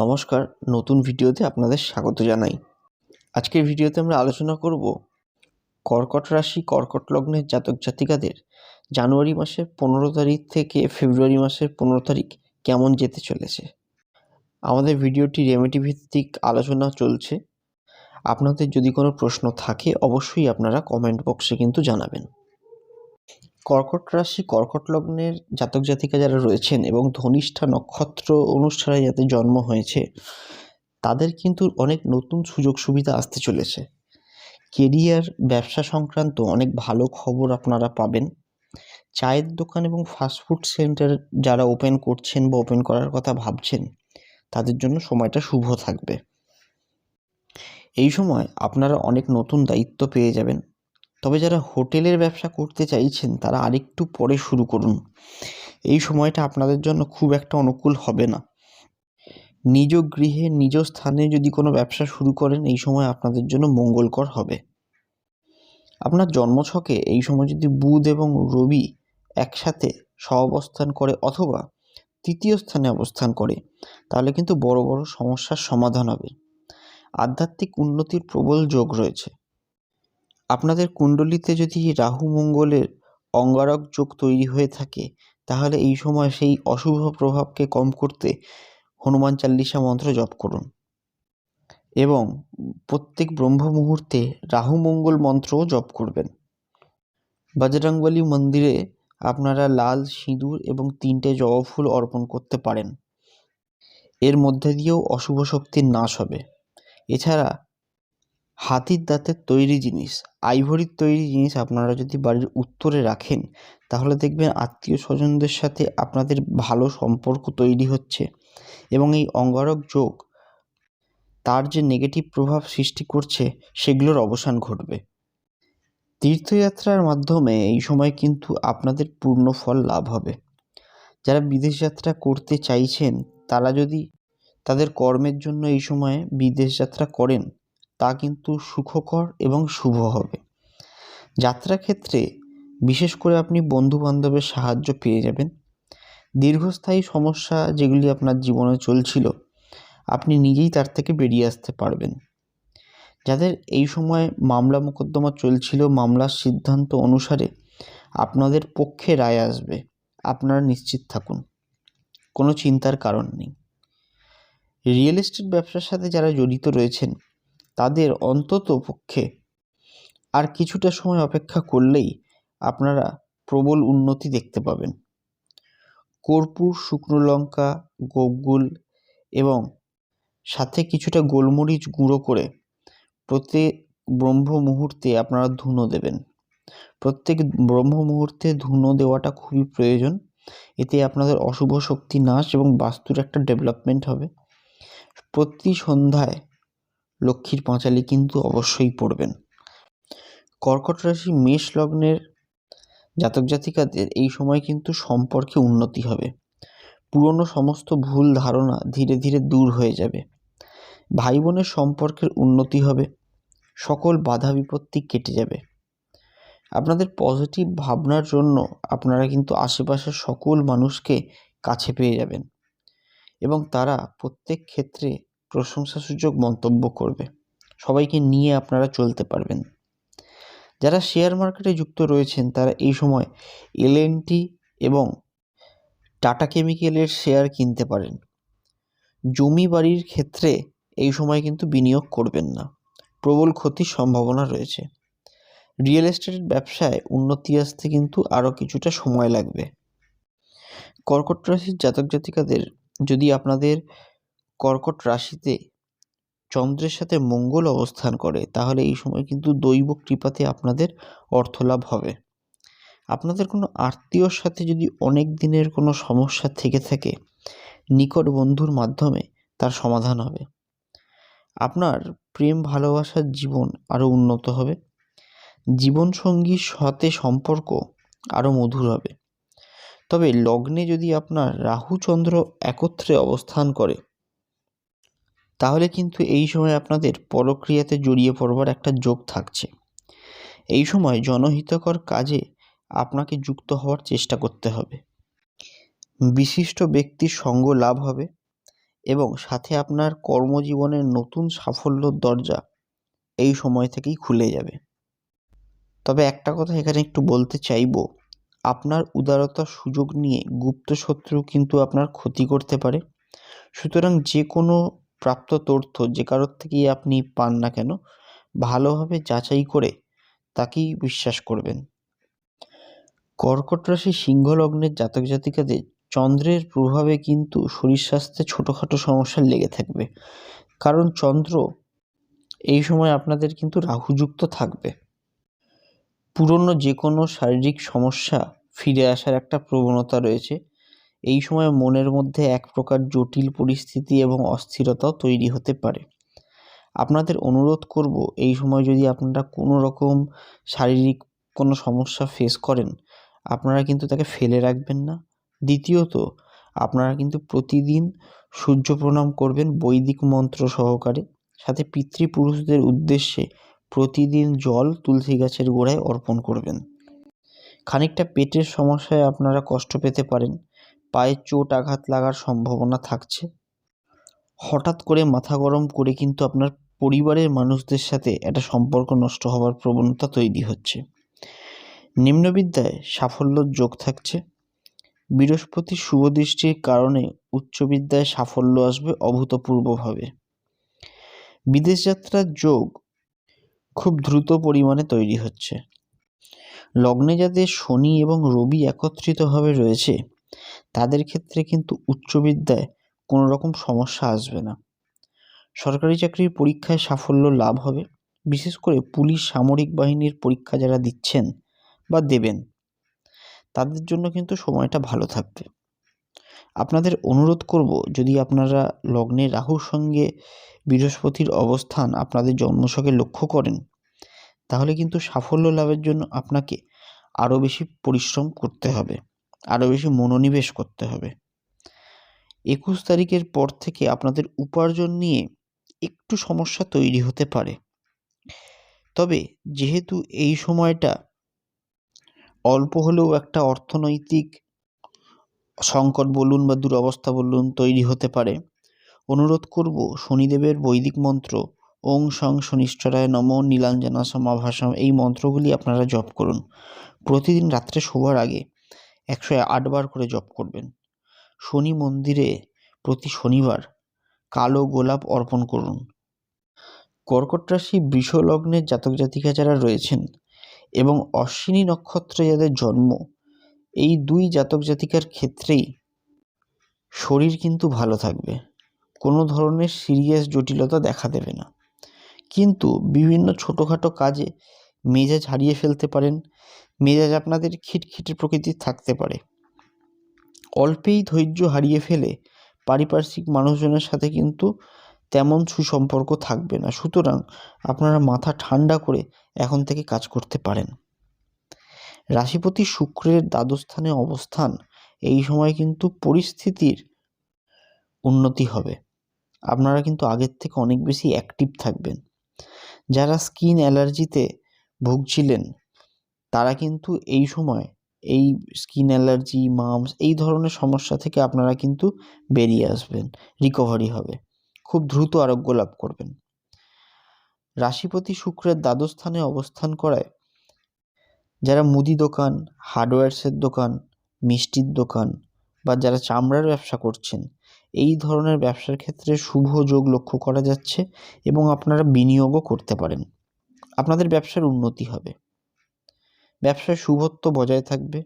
নমস্কার, নতুন ভিডিওতে আপনাদের স্বাগত জানাই। আজকের ভিডিওতে আমরা আলোচনা করব কর্কট রাশি, কর্কট লগ্নের জাতক জাতিকাদের জানুয়ারি মাসের পনেরো তারিখ থেকে ফেব্রুয়ারি মাসের পনেরো তারিখ কেমন যেতে চলেছে। আমাদের ভিডিওটি রেমেডি ভিত্তিক আলোচনা চলছে। আপনাদের যদি কোনো প্রশ্ন থাকে, অবশ্যই আপনারা কমেন্ট বক্সে কিন্তু জানাবেন। কর্কট রাশি, কর্কট লগ্নের জাতক জাতিকা যারা রয়েছেন এবং ধনিষ্ঠা নক্ষত্র অনুষ্ঠানে যাদের জন্ম হয়েছে, তাদের কিন্তু অনেক নতুন সুযোগ সুবিধা আসতে চলেছে। কেরিয়ার, ব্যবসা সংক্রান্ত অনেক ভালো খবর আপনারা পাবেন। চায়ের দোকান এবং ফাস্টফুড সেন্টার যারা ওপেন করছেন বা ওপেন করার কথা ভাবছেন, তাদের জন্য সময়টা শুভ থাকবে। এই সময় আপনারা অনেক নতুন দায়িত্ব পেয়ে যাবেন। তবে যারা হোটেলের ব্যবসা করতে চাইছেন, তারা আরেকটু পরে শুরু করুন। এই সময়টা আপনাদের জন্য খুব একটা অনুকূল হবে না। নিজ গৃহে, নিজ স্থানে যদি কোনো ব্যবসা শুরু করেন, এই সময় আপনাদের জন্য মঙ্গলকর হবে। আপনার জন্মছকে এই সময় যদি বুধ এবং রবি একসাথে সহাবস্থান করে অথবা তৃতীয় স্থানে অবস্থান করে, তাহলে কিন্তু বড় বড় সমস্যার সমাধান হবে। আধ্যাত্মিক উন্নতির প্রবল যোগ রয়েছে। আপনাদের কুণ্ডলিতে যদি রাহু মঙ্গলের অঙ্গারক যোগ তৈরি হয়ে থাকে, তাহলে এই সময় সেই অশুভ প্রভাবকে কম করতে হনুমান চাল্লিশা মন্ত্র জপ করুন। এবং প্রত্যেক ব্রহ্ম মুহূর্তে রাহু মঙ্গল মন্ত্রও জপ করবেন। বজরংবলী মন্দিরে আপনারা লাল সিঁদুর এবং তিনটে জবা ফুল অর্পণ করতে পারেন। এর মধ্যে দিয়েও অশুভ শক্তির নাশ হবে। এছাড়া হাতির দাঁতের তৈরি জিনিস, আইভরির তৈরি জিনিস আপনারা যদি বাড়ির উত্তরে রাখেন, তাহলে দেখবেন আত্মীয় স্বজনদের সাথে আপনাদের ভালো সম্পর্ক তৈরি হচ্ছে। এবং এই অঙ্গারক যোগ, তার যে নেগেটিভ প্রভাব সৃষ্টি করছে, সেগুলোর অবসান ঘটবে। তীর্থযাত্রার মাধ্যমে এই সময় কিন্তু আপনাদের পূর্ণ ফল লাভ হবে। যারা বিদেশ যাত্রা করতে চাইছেন, তারা যদি তাদের কর্মের জন্য এই সময়ে বিদেশ যাত্রা করেন তা কিন্তু সুখকর এবং শুভ হবে। যাত্রা ক্ষেত্রে বিশেষ করে আপনি বন্ধু বান্ধবের সাহায্য পেয়ে যাবেন। দীর্ঘস্থায়ী সমস্যা যেগুলি আপনার জীবনে চলছিল, আপনি নিজেই তার থেকে বেরিয়ে আসতে পারবেন। যাদের এই সময় মামলা মোকদ্দমা চলছিল, মামলার সিদ্ধান্ত অনুসারে আপনাদের পক্ষে রায় আসবে। আপনারা নিশ্চিত থাকুন, কোনো চিন্তার কারণ নেই। রিয়েল এস্টেট ব্যবসার সাথে যারা জড়িত রয়েছেন তাদের অন্তত পক্ষে আর কিছুটা সময় অপেক্ষা করলেই আপনারা প্রবল উন্নতি দেখতে পাবেন। কর্পূর, শুকনো লঙ্কা গোগুল এবং সাথে কিছুটা গোলমরিচ গুঁড়ো করে প্রত্যেক ব্রহ্ম মুহূর্তে আপনারা ধুনো দেবেন। প্রত্যেক ব্রহ্ম মুহূর্তে ধুনো দেওয়াটা খুবই প্রয়োজন। এতে আপনাদের অশুভ শক্তি নাশ এবং বাস্তুর একটা ডেভেলপমেন্ট হবে। প্রতি সন্ধ্যায় লক্ষ্মীর পাঁচালি কিন্তু অবশ্যই পড়বেন। কর্কট রাশি মেষ লগ্নের জাতক জাতিকাদের এই সময় কিন্তু সম্পর্কে উন্নতি হবে। পুরনো সমস্ত ভুল ধারণা ধীরে ধীরে দূর হয়ে যাবে। ভাই বোনের সম্পর্কের উন্নতি হবে। সকল বাধা বিপত্তি কেটে যাবে। আপনাদের পজিটিভ ভাবনার জন্য আপনারা কিন্তু আশেপাশের সকল মানুষকে কাছে পেয়ে যাবেন। এবং তারা প্রত্যেক ক্ষেত্রে প্রশংসাসূচক মন্তব্য করবে। সবাইকে নিয়ে আপনারা চলতে পারবেন। যারা শেয়ার মার্কেটে যুক্ত রয়েছেন, তারা এই সময় এলএনটি এবং টাটা কেমিক্যালের শেয়ার কিনতে পারেন। জমি বাড়ির ক্ষেত্রে এই সময় কিন্তু বিনিয়োগ করবেন না। প্রবল ক্ষতির সম্ভাবনা রয়েছে। রিয়েল এস্টেটের ব্যবসায় উন্নতি আসতে কিন্তু আরও কিছুটা সময় লাগবে। কর্কট রাশির জাতক জাতিকাদের যদি আপনাদের কর্কট রাশিতে চন্দ্রের সাথে মঙ্গল অবস্থান করে, তাহলে এই সময় কিন্তু দৈব কৃপাতে আপনাদের অর্থলাভ হবে। আপনাদের কোনো আত্মীয়র সাথে যদি অনেক দিনের কোনো সমস্যা থেকে থাকে, নিকট বন্ধুর মাধ্যমে তার সমাধান হবে। আপনার প্রেম, ভালোবাসার জীবন আরও উন্নত হবে। জীবনসঙ্গীর সাথে সম্পর্ক আরও মধুর হবে। তবে লগ্নে যদি আপনার রাহু, চন্দ্র একত্রে অবস্থান করে তাহলে কিন্তু এই সময় আপনাদের পরক্রিয়াতে জড়িয়ে পড়বার একটা যোগ থাকছে। এই সময় জনহিতকর কাজে আপনাকে যুক্ত হওয়ার চেষ্টা করতে হবে। বিশিষ্ট ব্যক্তির সঙ্গ লাভ হবে এবং সাথে আপনার কর্মজীবনের নতুন সাফল্যর দরজা এই সময় থেকেই খুলে যাবে। তবে একটা কথা এখানে একটু বলতে চাইব, আপনার উদারতার সুযোগ নিয়ে গুপ্ত শত্রু কিন্তু আপনার ক্ষতি করতে পারে। সুতরাং যে কোনো প্রাপ্ত তথ্য যে কারোর থেকেই আপনি পান না কেন, ভালোভাবে যাচাই করে তাকেই বিশ্বাস করবেন। কর্কট রাশি সিংহ লগ্নের জাতক জাতিকাদের চন্দ্রের প্রভাবে কিন্তু শরীর স্বাস্থ্যে ছোটোখাটো সমস্যা লেগে থাকবে। কারণ চন্দ্র এই সময় আপনাদের কিন্তু রাহুযুক্ত থাকবে। পুরনো যে কোনো শারীরিক সমস্যা ফিরে আসার একটা প্রবণতা রয়েছে। এই সময় মনের মধ্যে এক প্রকার জটিল পরিস্থিতি এবং অস্থিরতাও তৈরি হতে পারে। আপনাদের অনুরোধ করব, এই সময় যদি আপনারা কোনো রকম শারীরিক কোনো সমস্যা ফেস করেন, আপনারা কিন্তু তাকে ফেলে রাখবেন না। দ্বিতীয়ত, আপনারা কিন্তু প্রতিদিন সূর্য প্রণাম করবেন বৈদিক মন্ত্র সহকারে। সাথে পিতৃপুরুষদের উদ্দেশ্যে প্রতিদিন জল তুলসী গাছের গোড়ায় অর্পণ করবেন। খানিকটা পেটের সমস্যায় আপনারা কষ্ট পেতে পারেন। পায়ে চোট আঘাত লাগার সম্ভাবনা থাকছে। হঠাৎ করে মাথা গরম করে কিন্তু আপনার পরিবারের মানুষদের সাথে একটা সম্পর্ক নষ্ট হওয়ার প্রবণতা তৈরি হচ্ছে। নিম্নবিদ্যায় সাফল্যর যোগ থাকছে। বৃহস্পতির শুভদৃষ্টির কারণে উচ্চবিদ্যায় সাফল্য আসবে অভূতপূর্বভাবে। বিদেশ যাত্রার যোগ খুব দ্রুত পরিমাণে তৈরি হচ্ছে। লগ্নে যাদের শনি এবং রবি একত্রিতভাবে রয়েছে তাদের ক্ষেত্রে কিন্তু উচ্চবিদ্যায় কোনো রকম সমস্যা আসবে না। সরকারি চাকরির পরীক্ষায় সাফল্য লাভ হবে, বিশেষ করে পুলিশ সামরিক বাহিনীর পরীক্ষা যারা দিচ্ছেন বা দেবেন, তাদের জন্য কিন্তু সময়টা ভালো থাকবে। আপনাদের অনুরোধ করব, যদি আপনারা লগ্নে রাহুর সঙ্গে বৃহস্পতির অবস্থান আপনাদের জন্মশকে লক্ষ্য করেন, তাহলে কিন্তু সাফল্য লাভের জন্য আপনাকে আরও বেশি পরিশ্রম করতে হবে। আরও বেশি মনোনিবেশ করতে হবে। একুশ তারিখের পর থেকে আপনাদের উপার্জন নিয়ে একটু সমস্যা তৈরি হতে পারে। তবে যেহেতু এই সময়টা অল্প হলেও একটা অর্থনৈতিক সংকট বলুন বা দুরবস্থা বলুন তৈরি হতে পারে, অনুরোধ করব শনিদেবের বৈদিক মন্ত্র ওং সং শনিশ্চরায় নম নীলাঞ্জনা সমাভাসম এই মন্ত্রগুলি আপনারা জপ করুন। প্রতিদিন রাত্রে শোবার আগে একশো আটবার করে জপ করবেন। শনি মন্দিরে প্রতি শনিবার কালো গোলাপ অর্পণ করুন। কর্কট রাশি বৃষ লগ্নের জাতক জাতিকা যারা রয়েছেন এবং অশ্বিনী নক্ষত্রে যাদের জন্ম, এই দুই জাতক জাতিকার ক্ষেত্রেই শরীর কিন্তু ভালো থাকবে। কোনো ধরনের সিরিয়াস জটিলতা দেখা দেবে না। কিন্তু বিভিন্ন ছোটোখাটো কাজে মেজাজ হারিয়ে ফেলতে পারেন মেজাজ আপনাদের খিটখিটে প্রকৃতির থাকতে পারে। অল্পেই ধৈর্য হারিয়ে ফেলে পারিপার্শ্বিক মানুষজনের সাথে কিন্তু তেমন সুসম্পর্ক থাকবে না। সুতরাং আপনারা মাথা ঠান্ডা করে এখন থেকে কাজ করতে পারেন। রাশিপতি শুক্রের দ্বাদস্থানে অবস্থান, এই সময় কিন্তু পরিস্থিতির উন্নতি হবে। আপনারা কিন্তু আগের থেকে অনেক বেশি অ্যাক্টিভ থাকবেন। যারা স্কিন অ্যালার্জিতে ভুগছিলেন তারা কিন্তু এই সময় এই স্কিন অ্যালার্জি মামস এই ধরনের সমস্যা থেকে আপনারা কিন্তু বেরিয়ে আসবেন রিকভারি হবে। খুব দ্রুত আরোগ্য লাভ করবেন। রাশিপতি শুক্রের দ্বাদশ স্থানে অবস্থান করায় যারা মুদি দোকান হার্ডওয়্যারসের দোকান, মিষ্টির দোকান বা যারা চামড়ার ব্যবসা করছেন, এই ধরনের ব্যবসার ক্ষেত্রে শুভ যোগ লক্ষ্য করা যাচ্ছে এবং আপনারা বিনিয়োগও করতে পারেন। আপনাদের ব্যবসার উন্নতি হবে। ব্যবসায় শুভত্ব বজায় থাকবে।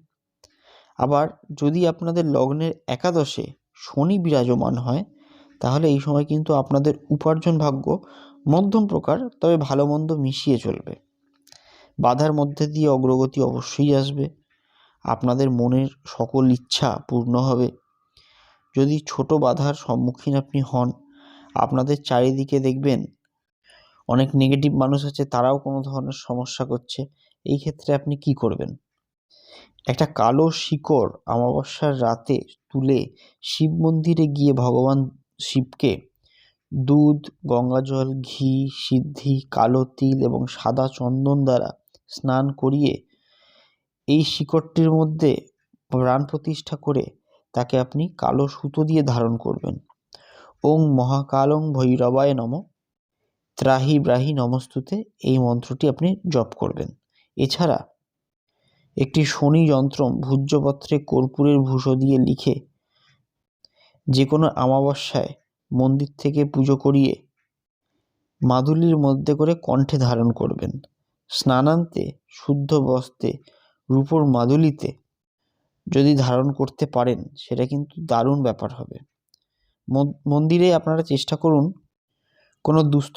আবার যদি আপনাদের লগ্নের একাদশে শনি বিরাজমান হয়, তাহলে এই সময় কিন্তু আপনাদের উপার্জন ভাগ্য মধ্যম প্রকার, তবে ভালো মন্দ মিশিয়ে চলবে। বাধার মধ্যে দিয়ে অগ্রগতি অবশ্যই আসবে। আপনাদের মনের সকল ইচ্ছা পূর্ণ হবে। যদি ছোট বাধার সম্মুখীন আপনি হন, আপনাদের চারিদিকে দেখবেন অনেক নেগেটিভ মানুষ আছে, তারাও কোনো ধরনের সমস্যা করছে। এই ক্ষেত্রে আপনি কি করবেন? একটা কালো শিকড় অমাবস্যার রাতে তুলে শিব মন্দিরে গিয়ে ভগবান শিবকে দুধ, গঙ্গাজল, ঘি, সিদ্ধি, কালো তিল এবং সাদা চন্দন দ্বারা স্নান করিয়ে এই শিকড়টির মধ্যে প্রাণ প্রতিষ্ঠা করে তাকে আপনি কালো সুতো দিয়ে ধারণ করবেন। ওং মহাকালং ভৈরবায় নম। ত্রাহি ব্রাহি নমস্তুতে এই মন্ত্রটি আপনি জপ করবেন। এছাড়া একটি শনি যন্ত্র ভূজ্যপত্রে কর্পূরের ভূষো দিয়ে লিখে যে কোনো আমাবস্যায় মন্দির থেকে পুজো করিয়ে মাদুলির মধ্যে করে কণ্ঠে ধারণ করবেন। স্নানান্তে, শুদ্ধ বস্ত্রে রূপোর মাদুলিতে যদি ধারণ করতে পারেন, সেটা কিন্তু দারুণ ব্যাপার হবে। মন্দিরে আপনারা চেষ্টা করুন কোনো দুস্থ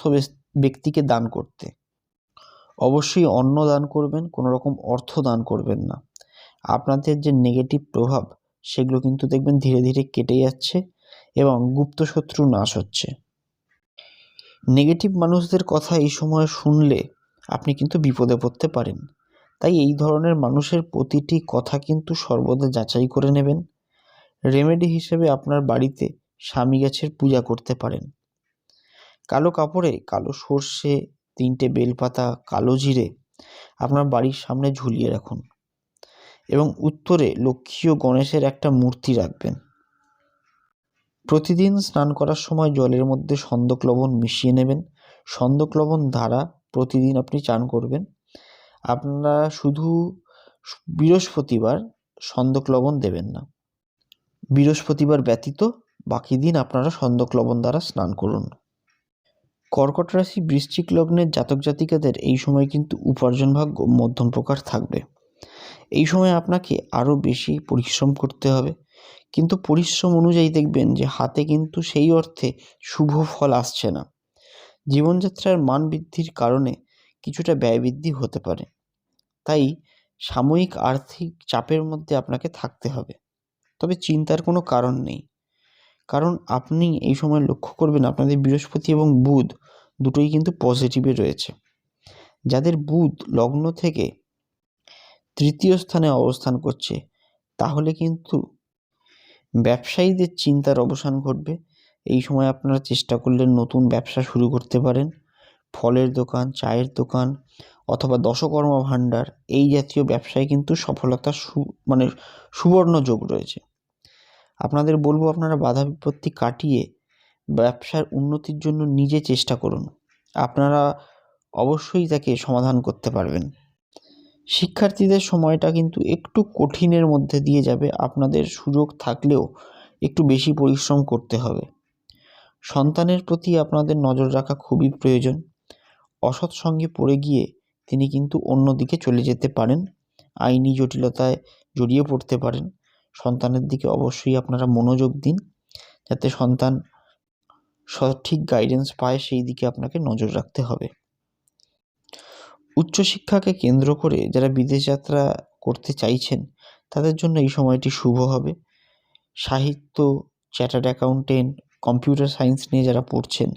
ব্যক্তিকে দান করতে। অবশ্যই অন্ন দান করবেন, কোনো রকম অর্থ দান করবেন না। আপনাদের যে নেগেটিভ প্রভাব, সেগুলো কিন্তু দেখবেন ধীরে ধীরে কেটে যাচ্ছে এবং গুপ্ত শত্রু নাশ হচ্ছে। নেগেটিভ মানুষদের কথা এই সময় শুনলে আপনি কিন্তু বিপদে পড়তে পারেন। তাই এই ধরনের মানুষের প্রতিটি কথা কিন্তু সর্বদা যাচাই করে নেবেন। রেমেডি হিসেবে আপনার বাড়িতে স্বামী গাছের পূজা করতে পারেন। কালো কাপড়ে, কালো সর্ষে তিনটে বেলপাতা কালো জিরে আপনার বাড়ির সামনে ঝুলিয়ে রাখুন এবং উত্তরে লক্ষ্মী ও গণেশের একটা মূর্তি রাখবেন। প্রতিদিন স্নান করার সময় জলের মধ্যে সন্দক লবণ মিশিয়ে নেবেন। সন্দক লবণ দ্বারা প্রতিদিন আপনি চান করবেন। আপনারা শুধু বৃহস্পতিবার সন্দক লবণ দেবেন না। বৃহস্পতিবার ব্যতীত বাকি দিন আপনারা সন্দক লবণ দ্বারা স্নান করুন। কর্কট রাশি বৃশ্চিক লগ্নের জাতক জাতিকাদের এই সময় কিন্তু উপার্জন ভাগ্য মধ্যম প্রকার থাকবে। এই সময় আপনাকে আরও বেশি পরিশ্রম করতে হবে। কিন্তু পরিশ্রম অনুযায়ী দেখবেন যে হাতে কিন্তু সেই অর্থে শুভ ফল আসছে না। জীবনযাত্রার মান বৃদ্ধির কারণে কিছুটা ব্যয় বৃদ্ধি হতে পারে। তাই সাময়িক আর্থিক চাপের মধ্যে আপনাকে থাকতে হবে। তবে চিন্তার কোনো কারণ নেই। কারণ আপনি এই সময় লক্ষ্য করবেন আপনাদের বৃহস্পতি এবং বুধ দুটোই কিন্তু পজিটিভে রয়েছে। যাদের বুধ লগ্ন থেকে তৃতীয় স্থানে অবস্থান করছে, তাহলে কিন্তু ব্যবসায়ীদের চিন্তার অবসান ঘটবে। এই সময় আপনারা চেষ্টা করলে নতুন ব্যবসা শুরু করতে পারেন। ফলের দোকান, চায়ের দোকান অথবা দশকর্মা ভাণ্ডার এই জাতীয় ব্যবসায় কিন্তু সফলতা সু মানে সুবর্ণ যোগ রয়েছে। আপনাদের বলব আপনারা বাধা বিপত্তি কাটিয়ে ব্যবসার উন্নতির জন্য নিজে চেষ্টা করুন। আপনারা অবশ্যই তাকে সমাধান করতে পারবেন। শিক্ষার্থীদের সময়টা কিন্তু একটু কঠিনের মধ্যে দিয়ে যাবে। আপনাদের সুযোগ থাকলেও একটু বেশি পরিশ্রম করতে হবে। সন্তানের প্রতি আপনাদের নজর রাখা খুবই প্রয়োজন। অসৎ সঙ্গে পড়ে গিয়ে তিনি কিন্তু অন্য দিকে চলে যেতে পারেন। আইনি জটিলতায় জড়িয়ে পড়তে পারেন। সন্তানের দিকে অবশ্যই আপনারা মনোযোগ দিন, যাতে সন্তান সঠিক গাইডেন্স পায় সেই দিকে আপনাকে নজর রাখতে হবে। উচ্চশিক্ষাকে কেন্দ্র করে যারা বিদেশ যাত্রা করতে চাইছেন, তাদের জন্য এই সময়টি শুভ হবে। সাহিত্য চ্যাটার্ড অ্যাকাউন্টেন্ট কম্পিউটার সায়েন্স নিয়ে যারা পড়ছেন,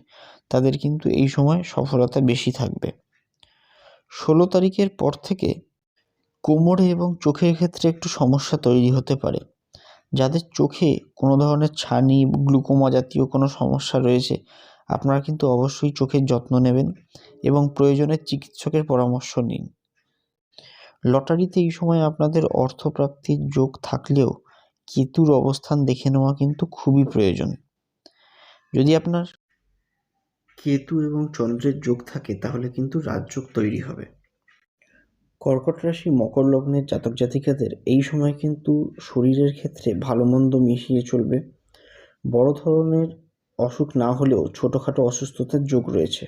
তাদের কিন্তু এই সময় সফলতা বেশি থাকবে। ষোলো তারিখের পর থেকে কোমরে এবং চোখের ক্ষেত্রে একটু সমস্যা তৈরি হতে পারে। যাদের চোখে কোনো ধরনের ছানি, গ্লুকোমা জাতীয় কোনো সমস্যা রয়েছে, আপনারা কিন্তু অবশ্যই চোখের যত্ন নেবেন এবং প্রয়োজনে চিকিৎসকের পরামর্শ নিন। লটারিতে এই সময় আপনাদের অর্থপ্রাপ্তির যোগ থাকলেও কেতুর অবস্থান দেখে নেওয়া কিন্তু খুবই প্রয়োজন। যদি আপনার কেতু এবং চন্দ্রের যোগ থাকে, তাহলে কিন্তু রাজযোগ তৈরি হবে। কর্কট রাশি মকর লগ্নের জাতক জাতিকাদের এই সময় কিন্তু শরীরের ক্ষেত্রে ভালো মন্দ মিশিয়ে চলবে। বড় ধরনের অসুখ না হলেও ছোটোখাটো অসুস্থতার যোগ রয়েছে।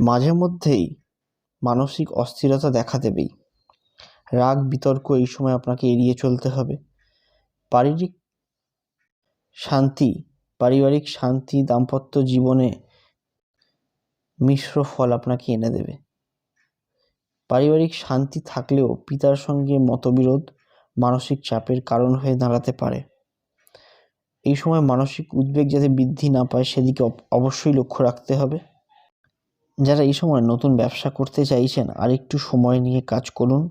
মাঝে মধ্যেই মানসিক অস্থিরতা দেখা দেবেই। রাগ, বিতর্ক এই সময় আপনাকে এড়িয়ে চলতে হবে। পারিবারিক শান্তি পারিবারিক শান্তি, দাম্পত্য জীবনে মিশ্র ফল আপনাকে এনে দেবে। পারিবারিক শান্তি থাকলেও পিতার সঙ্গে মতবিরোধ মানসিক চাপের কারণ হয়ে দাঁড়াতে পারে। এই সময় মানসিক উদ্বেগ যাতে বৃদ্ধি না পায় সেদিকে অবশ্যই লক্ষ্য রাখতে হবে। যারা এই সময় নতুন ব্যবসা করতে চাইছেন আর একটু সময় নিয়ে কাজ করুন।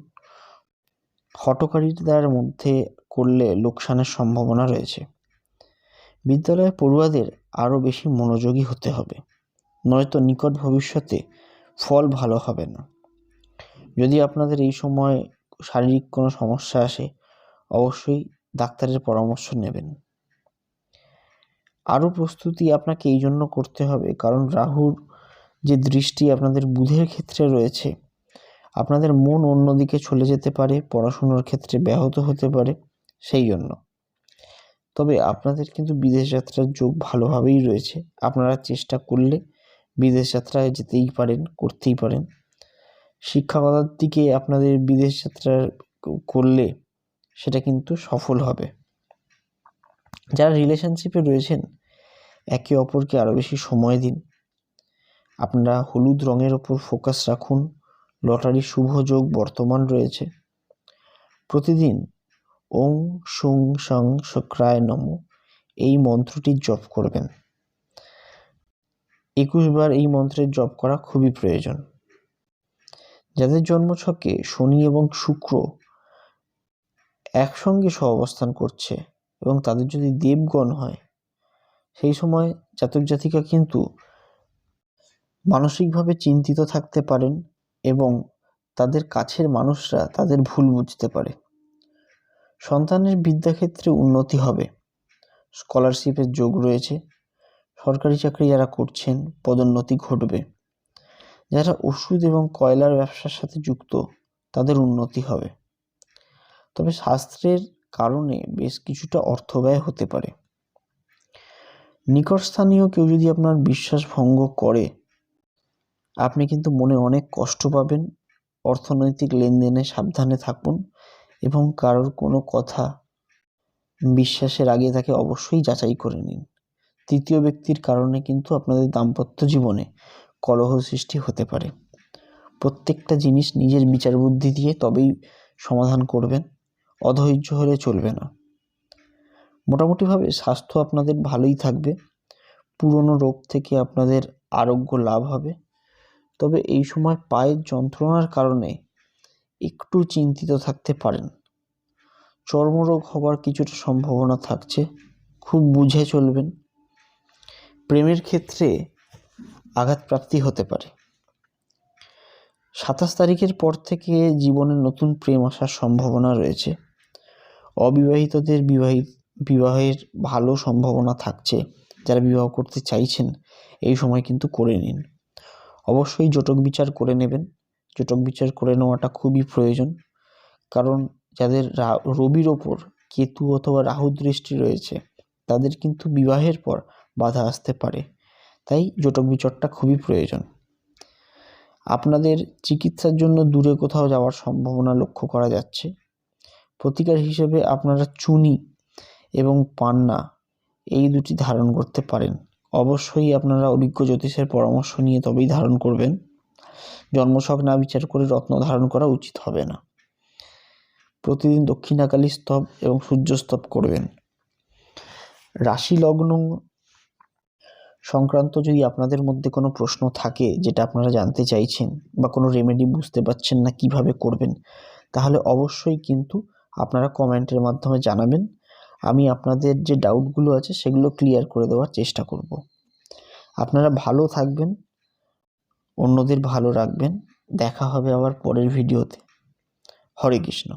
হটকারিতার মধ্যে করলে লোকসানের সম্ভাবনা রয়েছে। বিদ্যালয়ে পড়ুয়াদের আরও বেশি মনোযোগী হতে হবে, নয়তো নিকট ভবিষ্যতে ফল ভালো হবে না। যদি আপনাদের এই সময় শারীরিক কোনো সমস্যা আসে, অবশ্যই ডাক্তারের পরামর্শ নেবেন। আরও প্রস্তুতি আপনাকে এই জন্য করতে হবে, কারণ রাহুর যে দৃষ্টি আপনাদের বুধের ক্ষেত্রে রয়েছে, আপনাদের মন অন্যদিকে চলে যেতে পারে, পড়াশুনোর ক্ষেত্রে ব্যাহত হতে পারে, সেই জন্য। তবে আপনাদের কিন্তু বিদেশ যাত্রার যোগ ভালোভাবেই রয়েছে, আপনারা চেষ্টা করলে বিদেশ যাত্রায় যেতেই পারেন, করতেই পারেন। শিক্ষাগতার দিকে আপনাদের বিদেশ যাত্রা করলে সেটা কিন্তু সফল হবে। যারা রিলেশনশিপে রয়েছেন, একে অপরকে আরও বেশি সময় দিন। আপনারা হলুদ রঙের ওপর ফোকাস রাখুন। লটারি শুভ যোগ বর্তমান রয়েছে। প্রতিদিন ওং সুং সং শুক্রায় নম এই মন্ত্রটি জপ করবেন। একুশ বার এই মন্ত্রের জপ করা খুবই প্রয়োজন। যাদের জন্মছকে শনি এবং শুক্র একসঙ্গে সহ অবস্থান করছে এবং তাদের যদি দেবগণ হয়, সেই সময় জাতক জাতিকা কিন্তু মানসিকভাবে চিন্তিত থাকতে পারেন এবং তাদের কাছের মানুষরা তাদের ভুল বুঝতে পারে। সন্তানের বিদ্যাক্ষেত্রে উন্নতি হবে। স্কলারশিপের যোগ রয়েছে। সরকারি চাকরি যারা করছেন, পদোন্নতি ঘটবে। যারা ওষুধ এবং কয়লার ব্যবসার সাথে যুক্ত, তাদের উন্নতি হবে। তবে শাস্ত্রের কারণে বেশ কিছুটা অর্থ ব্যয় হতে পারে। নিকটস্থানীয় কেউ যদি আপনার বিশ্বাস ভঙ্গ করে, আপনি কিন্তু মনে অনেক কষ্ট পাবেন, অর্থনৈতিক লেনদেনে সাবধানে থাকুন এবং কারোর কোনো কথা বিশ্বাসের আগে তাকে অবশ্যই যাচাই করে নিন। তৃতীয় ব্যক্তির কারণে কিন্তু আপনাদের দাম্পত্য জীবনে কলহ সৃষ্টি হতে পারে। প্রত্যেকটা জিনিস নিজের বিচার বুদ্ধি দিয়ে তবেই সমাধান করবেন, অধৈর্য হলে চলবে না। মোটামুটিভাবে স্বাস্থ্য আপনাদের ভালোই থাকবে, পুরনো রোগ থেকে আপনাদের আরোগ্য লাভ হবে। তবে এই সময় পায়ের যন্ত্রণার কারণে একটু চিন্তিত থাকতে পারেন। চর্মরোগ হবার কিছুটা সম্ভাবনা থাকছে, খুব বুঝে চলবেন। প্রেমের ক্ষেত্রে আঘাতপ্রাপ্তি হতে পারে। সাতাশ তারিখের পর থেকে জীবনে নতুন প্রেম আসার সম্ভাবনা রয়েছে। অবিবাহিতদের বিবাহিত বিবাহের ভালো সম্ভাবনা থাকছে। যারা বিবাহ করতে চাইছেন, এই সময় কিন্তু করে নিন। অবশ্যই জটক বিচার করে নেবেন। জটক বিচার করে নেওয়াটা খুবই প্রয়োজন। কারণ যাদের রবির ওপর কেতু অথবা রাহু দৃষ্টি রয়েছে, তাদের কিন্তু বিবাহের পর বাধা আসতে পারে। তাই জটক বিচারটা খুবই প্রয়োজন। আপনাদের চিকিৎসার জন্য দূরে কোথাও যাওয়ার সম্ভাবনা লক্ষ্য করা যাচ্ছে। প্রতিকার হিসেবে আপনারা চুনি এবং পান্না এই দুটি ধারণ করতে পারেন। অবশ্যই আপনারা অভিজ্ঞ জ্যোতিষের পরামর্শ নিয়ে তবেই ধারণ করবেন। জন্মছক না বিচার করে রত্ন ধারণ করা উচিত হবে না। প্রতিদিন দক্ষিণাকালী স্তব এবং সূর্যস্তব করবেন। রাশি লগ্ন সংক্রান্ত যদি আপনাদের মধ্যে কোনো প্রশ্ন থাকে যেটা আপনারা জানতে চাইছেন বা কোনো রেমেডি বুঝতে পারছেন না কীভাবে করবেন, তাহলে অবশ্যই কিন্তু আপনারা কমেন্টের মাধ্যমে জানাবেন। আমি আপনাদের যে ডাউটগুলো আছে সেগুলো ক্লিয়ার করে দেওয়ার চেষ্টা করব। আপনারা ভালো থাকবেন, অন্যদের ভালো রাখবেন। দেখা হবে আবার পরের ভিডিওতে হরে কৃষ্ণ।